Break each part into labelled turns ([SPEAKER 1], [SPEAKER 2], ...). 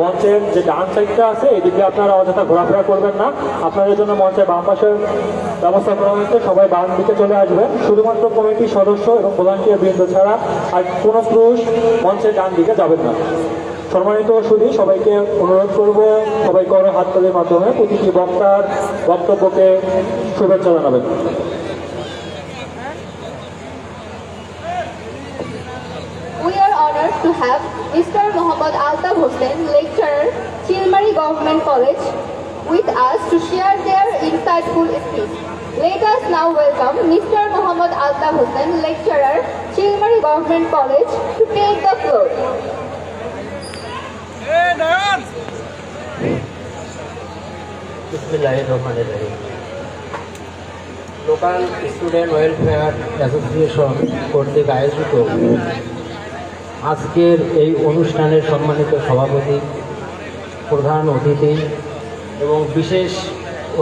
[SPEAKER 1] মঞ্চের যে ডান সাইডটা আছে, এদিকে আপনারা অযথা ঘোরাফেরা করবেন না। আপনাদের জন্য মঞ্চের বাম পাশের ব্যবস্থা করা হয়েছে। সবাই বাম দিকে চলে আসবেন শুধুমাত্র কমিটির সদস্য এবং ভলান্টিয়ার বৃন্দ ছাড়া আর কোনো পুরুষ মঞ্চের ডান দিকে যাবেন না। সম্মানিত শুধু সবাইকে অনুরোধ করব সবাই করে হাততালির মাধ্যমে প্রতিটি বক্তার বক্তব্যকে শুভেচ্ছা জানাবেন।
[SPEAKER 2] To have Mr. Mohammad Altaf Hossain, lecturer, Chilmari Government College, with us to share their insightful speech. Let us now welcome Mr. Mohammad Altaf Hossain, lecturer, Chilmari Government College, to take the floor.
[SPEAKER 3] বিসমিল্লাহির রহমানির রহিম local student welfare association কর্তৃক আয়োজিত আজকের এই অনুষ্ঠানের সম্মানিত সভাপতি, প্রধান অতিথি এবং বিশেষ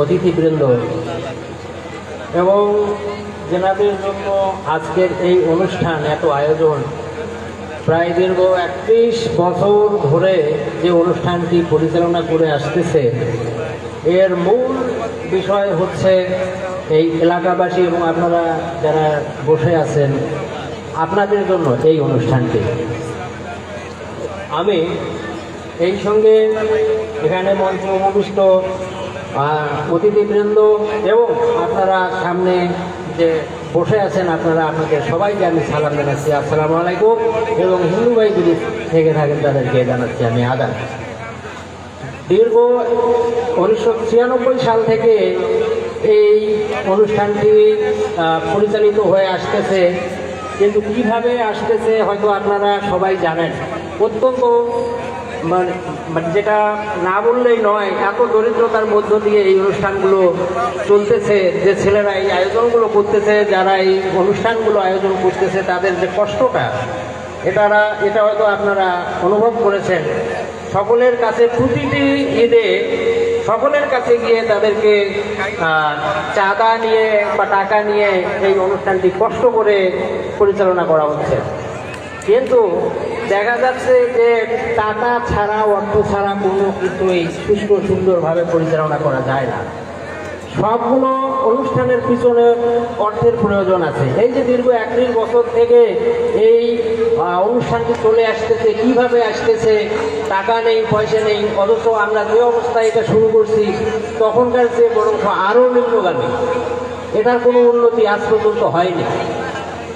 [SPEAKER 3] অতিথিবৃন্দ এবং জেনাদের জন্য আজকের এই অনুষ্ঠান, এত আয়োজন প্রায় দীর্ঘ একত্রিশ বছর ধরে যে অনুষ্ঠানটি পরিচালনা করে আসতেছে, এর মূল বিষয় হচ্ছে এই এলাকাবাসী এবং আপনারা যারা বসে আছেন আপনাদের জন্য এই অনুষ্ঠানটি। আমি এই সঙ্গে এখানে মঞ্চে আহ, অতিথিবৃন্দ এবং আপনারা সামনে যে বসে আছেন আপনারা আপনাদের সবাইকে আমি সালাম জানাচ্ছি। আসসালামু আলাইকুম। এবং হিন্দু ভাই যদি থেকে থাকেন তাদেরকে জানাচ্ছি আমি আদান। দীর্ঘ উনিশশো ছিয়ানব্বই সাল থেকে এই অনুষ্ঠানটি পরিচালিত হয়ে আসতেছে। কিন্তু কীভাবে আসতেছে হয়তো আপনারা সবাই জানেন। অত্যন্ত মানে মানে যেটা না বললেই নয়, এত দরিদ্রতার মধ্য দিয়ে এই অনুষ্ঠানগুলো চলতেছে, যে ছেলেরা এই আয়োজনগুলো করতেছে, যারা এই অনুষ্ঠানগুলো আয়োজন করতেছে, তাদের যে কষ্টটা, এটারা, এটা হয়তো আপনারা অনুভব করেছেন। সকলের কাছে প্রতিটি ঈদে সকলের কাছে গিয়ে তাদেরকে চাঁদা নিয়ে বা টাকা নিয়ে এই অনুষ্ঠানটি কষ্ট করে পরিচালনা করা হচ্ছে। কিন্তু দেখা যাচ্ছে যে টাকা ছাড়া, অর্থ ছাড়া কোনো কিছুই সুস্থ সুন্দরভাবে পরিচালনা করা যায় না। সবগুলো অনুষ্ঠানের পিছনে অর্থের প্রয়োজন আছে। এই যে দীর্ঘ একত্রিশ বছর থেকে এই অনুষ্ঠানটি চলে আসতেছে, কীভাবে আসতেছে, টাকা নেই, পয়সা নেই, অথচ আমরা যে অবস্থায় এটা শুরু করছি, তখনকার চেয়ে বরং আরও নিম্নগামী। এটার কোনো উন্নতি আজ পর্যন্ত হয়নি।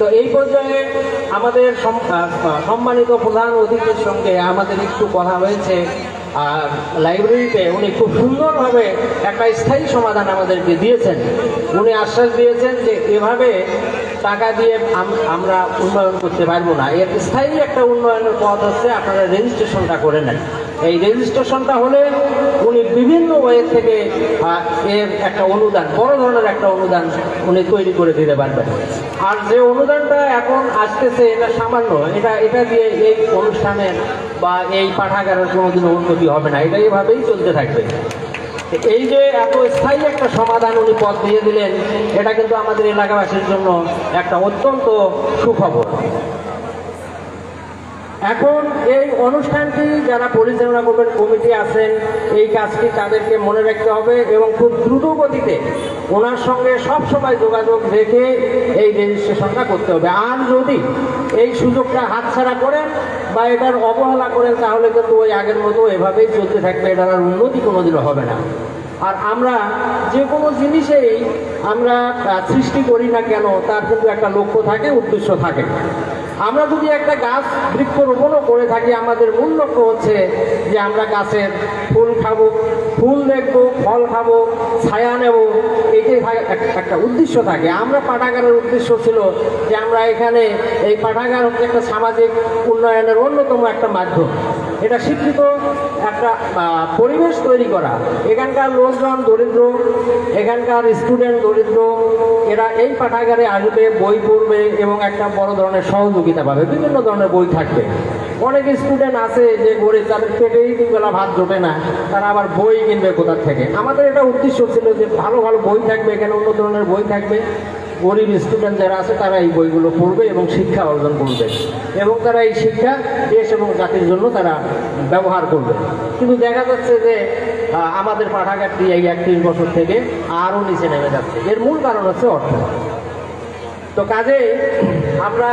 [SPEAKER 3] তো এই পর্যায়ে আমাদের সম্মানিত প্রধান অতিথির সঙ্গে আমাদের একটু কথা হয়েছে। আর লাইব্রেরিতে উনি খুব সুন্দরভাবে একটা স্থায়ী সমাধান আমাদেরকে দিয়েছেন। উনি আশ্বাস দিয়েছেন যে এভাবে টাকা দিয়ে আমরা উন্নয়ন করতে পারব না। এর স্থায়ী একটা উন্নয়নের পথ হচ্ছে আপনারা রেজিস্ট্রেশনটা করে নেন। এই রেজিস্ট্রেশনটা হলে উনি বিভিন্ন ওয়ে থেকে এর একটা অনুদান, বড় ধরনের একটা অনুদান উনি তৈরি করে দিতে পারবেন। আর যে অনুদানটা এখন আসতেছে, এটা সামান্য, এটা এটা দিয়ে এই অনুষ্ঠানের বা এই পাঠাগারের কোনোদিনও উন্নতি হবে না, এটা এভাবেই চলতে থাকবে। এই যে এত স্থায়ী একটা সমাধান উনি পথ দিয়ে দিলেন, এটা কিন্তু আমাদের এলাকাবাসীর জন্য একটা অত্যন্ত সুখবর। এখন এই অনুষ্ঠানটি যারা পরিচালনা করবেন কমিটি আছেন, এই কাজটি তাদেরকে মনে রাখতে হবে এবং খুব দ্রুত গতিতে ওনার সঙ্গে সব সময় যোগাযোগ রেখে এই রেজিস্ট্রেশনটা করতে হবে। আর যদি এই সুযোগটা হাতছাড়া করেন বা এটার অবহেলা করেন, তাহলে কিন্তু ওই আগের মতো এভাবেই চলতে থাকবে, এটার আর উন্নতি কোনোদিনও হবে না। আর আমরা যে কোনো জিনিসেই আমরা সৃষ্টি করি না কেন, তার কিন্তু একটা লক্ষ্য থাকে, উদ্দেশ্য থাকে। আমরা যদি একটা গাছ বৃক্ষরোপণও করে থাকি, আমাদের মূল লক্ষ্য হচ্ছে যে আমরা গাছের ফুল খাব, ফুল দেখব, ফল খাব, ছায়া নেব এটি একটা উদ্দেশ্য থাকে। আমরা পাঠাগারের উদ্দেশ্য ছিল যে আমরা এখানে এই পাঠাগার হচ্ছে একটা সামাজিক উন্নয়নের অন্যতম একটা মাধ্যম। এটা শিক্ষিত একটা পরিবেশ তৈরি করা। এখানকার লোকজন দরিদ্র, এখানকার স্টুডেন্ট দরিদ্র, এরা এই পাঠাগারে আসবে, বই পড়বে এবং একটা বড় ধরনের সহযোগিতা পাবে। বিভিন্ন ধরনের বই থাকবে। অনেক স্টুডেন্ট আছে যে গরিব তাদের পেটেই দুবেলা ভাত জোটে না, তারা আবার বই কিনবে কোথার থেকে? আমাদের এটা উদ্দেশ্য ছিল যে ভালো ভালো বই থাকবে, এখানে অন্য ধরনের বই থাকবে। গরিব স্টুডেন্ট যারা আছে, তারা এই বইগুলো পড়বে এবং শিক্ষা অর্জন করবে। এবং তারা এই শিক্ষা দেশ এবং জাতির জন্য তারা ব্যবহার করবে। কিন্তু দেখা যাচ্ছে যে আমাদের পাঠাগারটি এই একত্রিশ বছর থেকে আরও নিচে নেমে যাচ্ছে। এর মূল কারণ হচ্ছে অর্থ। তো কাজে আমরা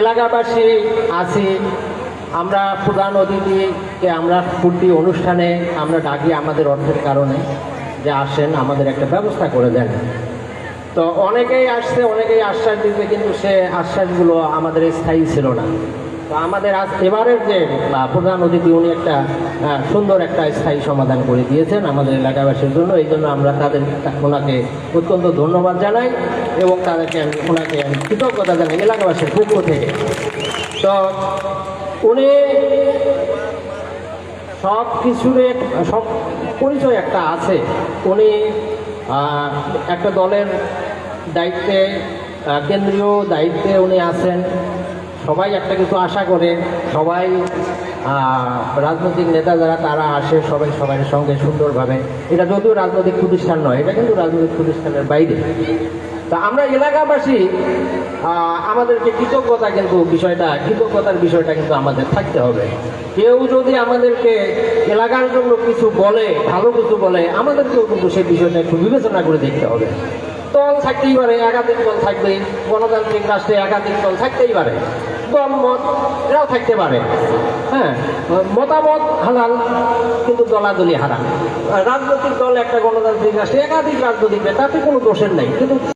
[SPEAKER 3] এলাকাবাসী আছি, আমরা প্রধান অতিথিকে আমরা প্রতি অনুষ্ঠানে আমরা ডাকি আমাদের অর্থের কারণে যে আসেন, আমাদের একটা ব্যবস্থা করে দেন। তো অনেকেই আসছে, অনেকেই আশ্বাস দিতে কিন্তু সে আশ্বাসগুলো আমাদের স্থায়ী ছিল না। তো আমাদের আজ এবারের যে প্রধান অতিথি, উনি একটা সুন্দর একটা স্থায়ী সমাধান করে দিয়েছেন আমাদের এলাকাবাসীর জন্য। এই জন্য আমরা তাদের, ওনাকে অত্যন্ত ধন্যবাদ জানাই এবং তাদেরকে আমি, ওনাকে আমি কৃতজ্ঞতা জানাই এলাকাবাসীর পক্ষ থেকে। তো উনি সব কিছুর সব পরিচয় একটা আছে। উনি একটা দলের দায়িত্বে কেন্দ্রীয় দায়িত্বে উনি আছেন। সবাই একটা কিছু আশা করে, সবাই রাজনৈতিক নেতা যারা, তারা আসে, সবাই সবার সঙ্গে সুন্দরভাবে। এটা যদিও রাজনৈতিক প্রতিষ্ঠান নয়, এটা কিন্তু রাজনৈতিক প্রতিষ্ঠানের বাইরে। তা আমরা এলাকাবাসী আমাদেরকে কৃতজ্ঞতা কিন্তু বিষয়টা, কৃতজ্ঞতার বিষয়টা কিন্তু আমাদের থাকতে হবে। কেউ যদি আমাদেরকে এলাকার জন্য কিছু বলে, ভালো কিছু বলে, আমাদেরকেও কিন্তু সেই বিষয়টা একটু বিবেচনা করে দেখতে হবে। দল থাকতেই পারে একাধিক দল থাকবে গণতান্ত্রিক রাষ্ট্রে একাধিক দল থাকতেই পারে দল মত এরাও থাকতে পারে। হ্যাঁ মতামত হালাল কিন্তু দলাদলি হারাম। রাজনৈতিক দল একটা গণতান্ত্রিক রাষ্ট্রে একাধিক রাজনৈতিক নেতা, তাতে কোনো দোষের নেই। কিন্তু